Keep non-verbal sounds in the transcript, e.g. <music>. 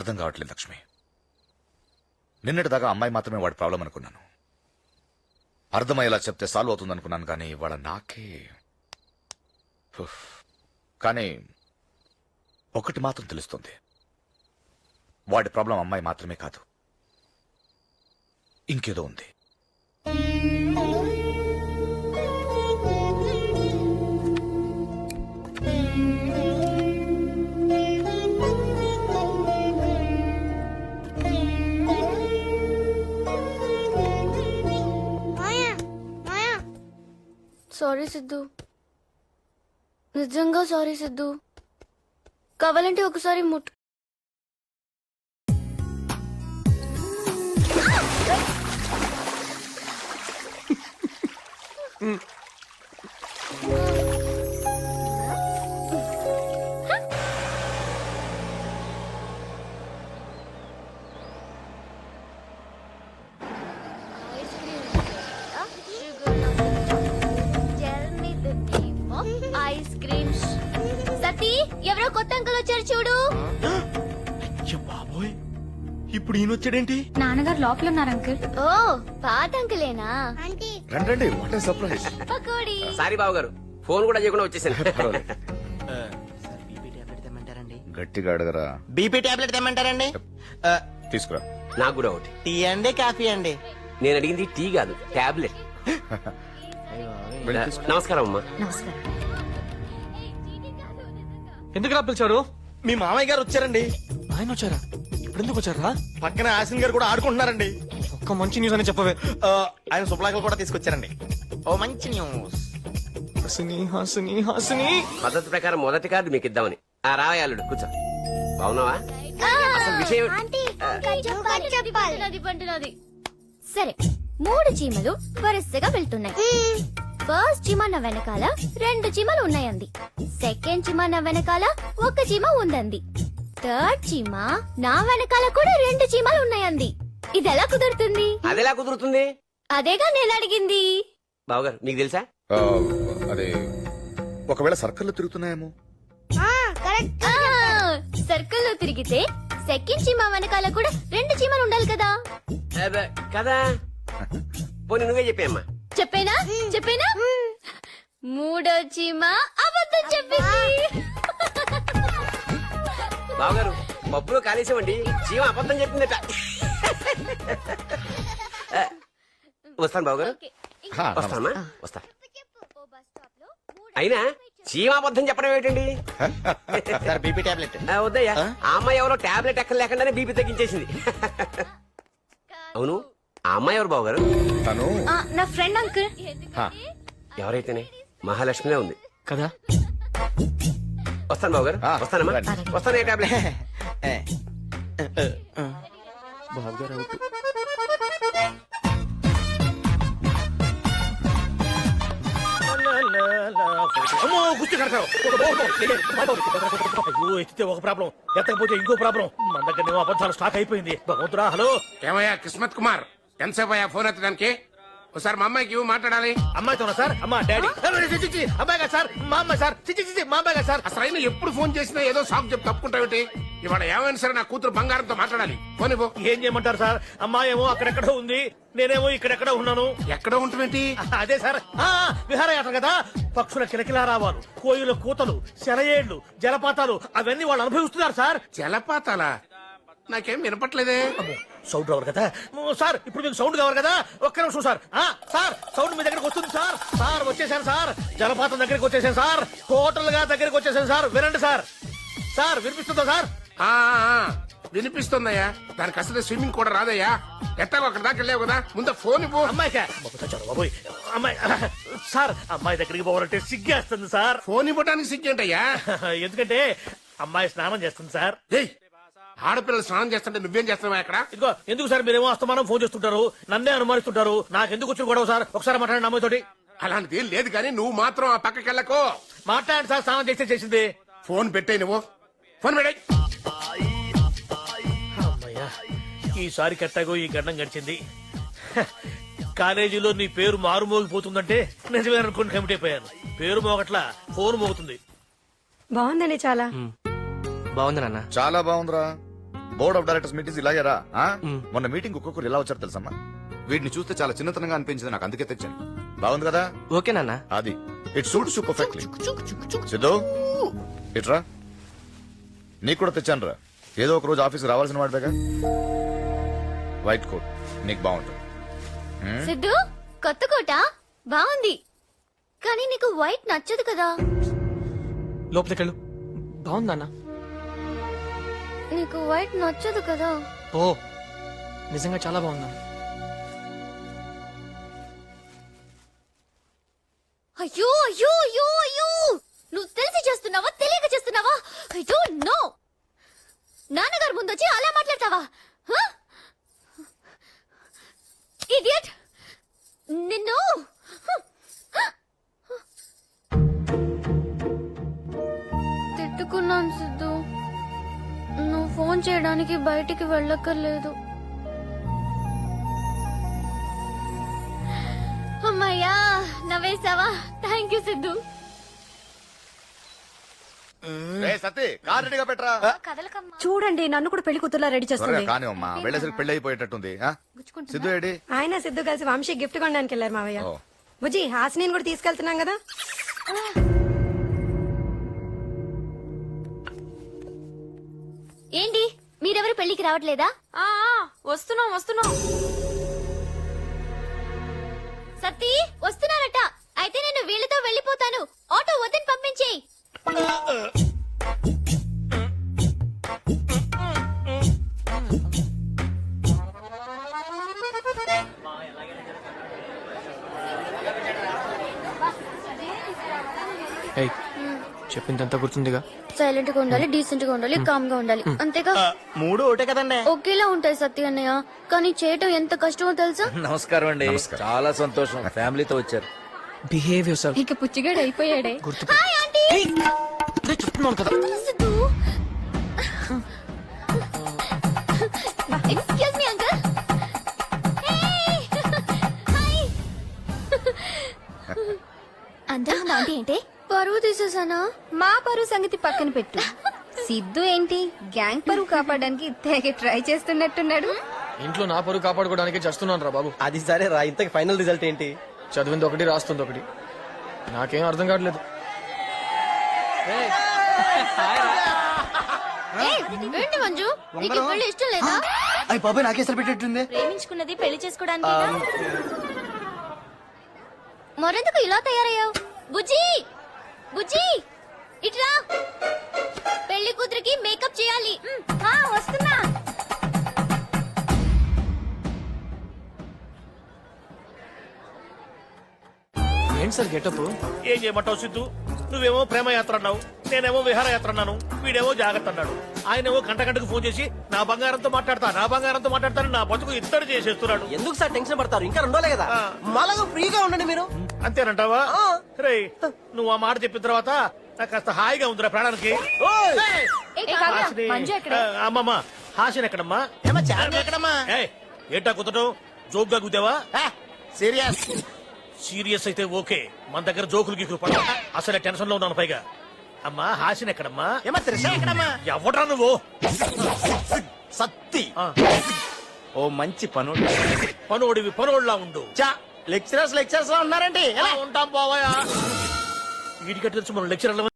అర్థం కావట్లేదు లక్ష్మి. నిన్నటిదాకా అమ్మాయి మాత్రమే వాడి ప్రాబ్లం అనుకున్నాను. అర్థమయ్యేలా చెప్తే సాల్వ్ అవుతుంది అనుకున్నాను కానీ ఇవాళ నాకే కానీ ఒకటి మాత్రం తెలుస్తుంది. వాడి ప్రాబ్లం అమ్మాయి మాత్రమే కాదు ఇంకేదో ఉంది. సారీ సిద్ధు. నిజంగా సారీ సిద్ధు. కావాలంటే ఒకసారి ముట్టు ఐస్ <laughs> ఎవరో కొత్త అంకుల్ వచ్చారు చూడు. అయ్య బాబోయ్. ఇప్పుడు ఈయన వచ్చాడేంటి? నాన్నగారు లోపల ఉన్నారు అంకుల్. ఓ పాత అంకులేనా? ఆంటీ. రండి రండి. What surprise pakodi. సారీ బాబు గారు ఫోన్ కూడా చేయకుండా వచ్చేసాను. <laughs> గట్టిగా అడగరా. బీపీ టాబ్లెట్ తెమ్మంటారండి? ఆ, తీసుకురా. నాకు కూడా ఒకటి. టీ అండి కాఫీ అండి? నేను అడిగింది టీ కాదు టాబ్లెట్. వెళ్ళి. నమస్కారం అమ్మా. నమస్కారం. ఎందుకు రా పిలిచారు? మీ మామయ్య గారు వచ్చారండి. ఆయన వచ్చారా? ఇప్పుడు ఎందుకు వచ్చారా? పక్కన ఆసిన్ గారు కూడా ఆడుకుంటున్నారండి. ఒక్క మంచి న్యూస్ అని చెప్పవే. ఆ, ఆయన శుభలాకలు కూడా తీసుకొచ్చారండి. ఓ మంచి న్యూస్ హాసిని హాసిని హాసిని. పద్ధతి ప్రకారం మొదటి కార్డు మీకు ఇద్దామని. ఆ రావయాలుడు కూర్చో. బాగున్నావా? అసలు విషయం ఆంటీ చెప్పాలి. సరే మూడు చీమలు వరుసగా వెళ్తున్నాయి. ఫస్ట్ చీమ నా వెనకాల రెండు చీమలు ఉన్నాయంది. సెకండ్ చీమ నా వెనకాల ఒక చీమ ఉందంది. థర్డ్ చీమ నా వెనకాల కూడా రెండు చీమలు ఉన్నాయంది. ఇది ఎలా కుదురుతుంది? అదెలా కుదురుతుంది? అదేగా నేను అడిగింది. బావగారు మీకు తెలుసా? అదే ఒకవేళ సర్కిల్లో తిరుగుతున్నాయేమో. సర్కిల్లో తిరిగితే సెకండ్ చీమ వెనకాల కూడా రెండు చీమలు ఉండాలి కదా. కదా? పోనీ నువ్వే చెప్పామ్మా చెప్పేనా? చెప్పేనా? మూడో చీమ అబద్ధం చెప్పింది. బావగారు పప్పులో కాలేసామండి చీమ అబద్ధం చెప్పిందట. వస్తాను బావగారు. హా, వస్తానమ్మా వస్తా. ఓ బస్ స్టాప్లో మూడు అయినా చీమ అబద్ధం చెప్పడం ఏంటండి బీపీ టాబ్లెట్. వద్దయ్యా. ఆ? అమ్మాయి ఎవరో టాబ్లెట్ ఎక్కడ లేకుండానే బీపీ తగ్గించేసింది. అవును? ఆ అమ్మాయి ఎవరు బావగారు? తను. ఆ, నా ఫ్రెండ్ అంకుల్. హా, ఎవరైతేనే? మహాలక్ష్మినే ఉంది. కదా? వస్తాను బావగారు. ఆ, వస్తానమ్మా. రండి. వస్తాను ఏ టాబ్లెట్? బాబుగారు అవుట్ అమ్మో గుర్తు కడతావు అయ్యో ఎత్తితే ఒక ప్రాబ్లం. ఎత్తకపోతే ఇంకో ప్రాబ్లం. మన దగ్గర ఏమో అబద్ధాలు స్టాక్ అయిపోయింది. భగవంతుడా హలో. ఏమయ్యా కిస్మత్ కుమార్. ఎంతసేపు అయ్యా ఫోన్ ఎత్తడానికి? ఒకసారి మా అమ్మాయికి ఇవ్వు మాట్లాడాలి. అమ్మాయితోనా సార్? అమ్మా డాడీ. అమ్మాయి సార్. మా అమ్మాయి సార్. చి, చి, చి, చి, మా అమ్మాయి సార్. అసలు అయినా ఎప్పుడు ఫోన్ చేసినా ఏదో సాకు చెప్పి తప్పుకుంటావుటి ఇవాళ ఏమైనా సరే నా కూతురు బంగారంతో మాట్లాడాలి. ఫోన్ ఇవ్వు ఏం చేయమంటారు సార్? అమ్మాయి ఏమో అక్కడెక్కడో ఉంది. నేనేమో ఇక్కడెక్కడో ఉన్నాను. ఎక్కడ ఉంటుంది అదే సార్. ఆ, విహారయాత్ర కదా. పక్షుల కిలకిలా రావాలు కోయుల కూతలు సెలయేళ్ళు జలపాతాలు అవన్నీ వాళ్ళు అనుభవిస్తున్నారు సార్. జలపాతాలా? నాకేం వినపట్లేదే. సౌండ్ రావాలి కదా. సార్ ఇప్పుడు మీకు సౌండ్ కావాలి కదా. ఒక్క నిమిషం సార్. ఆ, సార్ సౌండ్ మీ దగ్గరకు వస్తుంది సార్. సార్ వచ్చేసాను సార్. జలపాతం దగ్గరికి వచ్చేసాను సార్. టోటల్గా దగ్గరికి వచ్చేసాను సార్. వినండి సార్. సార్ వినిపిస్తుందా సార్? ఆ ఆ, ఆ, వినిపిస్తుందయ్యా. దానికి అసలు స్విమ్మింగ్ కూడా రాదయ్యా. ఎట్టాగో అక్కడ దాకా వెళ్ళావు కదా. ముందు ఫోన్ ఇవ్వు. బాబు, చచ్చాను బాబోయ్. అమ్మాయి సార్ అమ్మాయి దగ్గరికి పోవాలంటే సిగ్గేస్తుంది సార్. ఫోన్ ఇవ్వడానికి సిగ్గేంటయ్యా? <laughs> ఎందుకంటే అమ్మాయి స్నానం చేస్తుంది సార్. ఏయ్ ఆడపిల్లలు స్నానం చేస్తుంటే నువ్వేం చేస్తున్నావా అక్కడ ఇదిగో ఎందుకు సార్ మీరేమో అస్తమానం ఫోన్ చేస్తుంటారు నన్నే అనుమానిస్తుంటారు నాకు ఎందుకు వచ్చిన గొడవ సార్? ఒకసారి మాట్లాడండి అమ్మాయితోటి. అలాంటిది ఏం లేదు కానీ నువ్వు మాత్రం ఆ పక్కకి వెళ్ళకో. మాట్లాడండి సార్ స్నానం చేస్తే చేసింది. ఫోన్ పెట్టే నువ్వు. ఫోన్ పెట్టాయి. అమ్మయ్యా ఈసారి కట్టాగో ఈ గండం గడిచింది. కాలేజీలో నీ పేరు మారుమోగిపోతుందంటే నిజమే అనుకుని కమిటీ అయిపోయాను పేరు మోగట్లా ఫోన్ మోగుతుంది. బాగుందండి చాలా. బాగుంది నాన్న. చాలా బాగుందిరా. బోర్డ్ ఆఫ్ డైరెక్టర్స్ మీటింగ్స్ ఇలాగేరా ఆ? మొన్న మీటింగ్ ఒక్కొక్కరు ఇలా వచ్చారు తెలుసమ్మా? వీటిని చూస్తే చాలా చిన్నతనంగా అనిపించింది నాకు అందుకే తెచ్చాను. బాగుంది కదా? ఓకే నాన్న. అది. It suit super perfectly Siddhu ఇట్రా నీకు కూడా తెచ్చాను రా. ఏదో ఒక రోజు ఆఫీస్ రావాల్సిన వాడిగా వైట్ కోట్ నీకు బాగుంటుంది? సిద్ధు కొత్త కోట? బాగుంది. కానీ నీకు వైట్ నచ్చదు కదా. లోపలికి వెళ్ళు బాగుంది నాన్న. నీకు వైట్ నచ్చదు కదా? ఓ నిజంగా చాలా బాగుంది. అయ్యో అయ్యో అయ్యో అయ్యో! నువ్వు తెలిసి చేస్తున్నావా తెలియక చేస్తున్నావా? ఐ డోంట్ నో నాన్నగారు ముందు వచ్చి అలా మాట్లాడతావా? ఇడియట్ నిన్ను! తిట్టుకున్నాను సిద్ధు. నువ్వు ఫోన్ చేయడానికి బయటికి వెళ్ళక్కర్లేదు. అమ్మయ్యా నవ్వేసావా థ్యాంక్ యూ సిద్ధు. రే సతీ కార్ రెడీగా పెట్టరా? చూడండి నన్ను కూడా పెళ్ళి కూతురులా రెడీ త్వరగా చేస్తుంది కానీ అమ్మా వెళ్ళేసరికి పెళ్ళి అయిపోయేటట్టుంది ఆ? సిద్ధు ఏడి? ఆయన సిద్ధు కలిసి వంశీ గిఫ్ట్ కొనడానికి వెళ్ళారు మావయ్య. ఓ. బుజ్జి హాసిని కూడా తీసుకెళ్తున్నాం కదా? ఏంటి? మీరెవరు పెళ్ళికి రావట్లేదా? వస్తున్నాం వస్తున్నాం. సతీ వస్తున్నారట. అయితే నేను చెప్పిందంతా గుర్తుందిగా. సైలెంట్గా ఉండాలి డీసెంట్గా ఉండాలి కామ్గా ఉండాలి. అంతేగా? మూడు ఒకటే కదండి. ఒకేలా ఉంటాయి సత్య అన్నయ్య. కానీ చేయటం ఎంత కష్టమో తెలుసా? నమస్కారం అండి. చాలా సంతోషం. ఫ్యామిలీతో వచ్చారు. బిహేవ్ యువర్ సెల్ఫ్ ఇక పుచ్చిగాడు అయిపోయాడే. గుర్తు హాయ్ ఆంటీ చెప్తున్నాను కదా. పరువు తీసేసానా మా పరువు సంగతి పక్కన పెట్టు. సిద్ధు ఏంటి? గ్యాంగ్ పరువు కాపాడడానికి తెగ ట్రై చేస్తున్నట్టున్నాడు. ఇంట్లో నా పరువు కాపాడుకోవడానికి చేస్తున్నాను రా బాబు. అది సరే రా ఇంతకి ఫైనల్ రిజల్ట్ ఏంటి? చదివింది ఒకటి రాస్తుంది ఒకటి. నాకేం అర్థం కావట్లేదు. ఏయ్, ఏంటి మంజు? నీకు ఈ పెళ్ళి ఇష్టం లేదా? అయ్యి బాబాయ్ నాకేసరి పెట్టేట్టుంది ప్రేమించుకున్నది పెళ్ళి చేసుకోవడానికి మరెందుకు ఇలా తయారయ్యావు? బుజ్జి! బుజ్జి ఇట్రా పెళ్ళి కూతురికి మేకప్ చేయాలి. వస్తున్నా. ఏంటి సార్ గెటప్? ఏం చేయమంటావు సిద్ధు? నువ్వేమో ప్రేమ యాత్ర అన్నావు నేనేమో విహారయాత్ర అన్నాను వీడేమో జాగ్రత్త అన్నాడు. ఆయనేమో గంట గంటకు ఫోన్ చేసి నా బంగారంతో మాట్లాడతా నా బంగారంతో మాట్లాడతాను నా బతుకు ఇద్దరు చేసేస్తున్నాడు. ఎందుకు సార్ టెన్షన్ పడతారు? ఇంకా రెండోలే కదా. మళ్ళా ఫ్రీగా ఉండండి మీరు. అంతేనంటావా? రే నువ్వు ఆ మాట చెప్పిన తర్వాత నాకు కాస్త హాయిగా ఉందిరా ప్రాణానికి. ఏయ్! ఏ కావ్య, హాసిని. మంజు ఎక్కడ? ఆ, అమ్మమ్మ హాసిని ఎక్కడమ్మా? ఏమో చార్మి ఎక్కడమ్మా? ఏయ్, ఏంటా కుదటం జోక్గా కుదేవా సీరియస్. సీరియస్ అయితే ఓకే. మన దగ్గర జోకులు గీకులు పడవు. అసలే టెన్షన్లో ఉన్నాను పైగా. అమ్మా హాసిని ఎక్కడమ్మా? ఏమో త్రిష ఎక్కడమ్మా? ఎవడ్రా నువ్వు? సత్తి. ఆ, ఓ మంచి పను పనోడివి పనోళ్ళలా ఉండు. చా లెక్చరర్స్ లెక్చరర్స్లో ఉన్నారండి ఎలా? ఉంటాం పోవయా వీడికి తెలుసు? మనం లెక్చరర్లు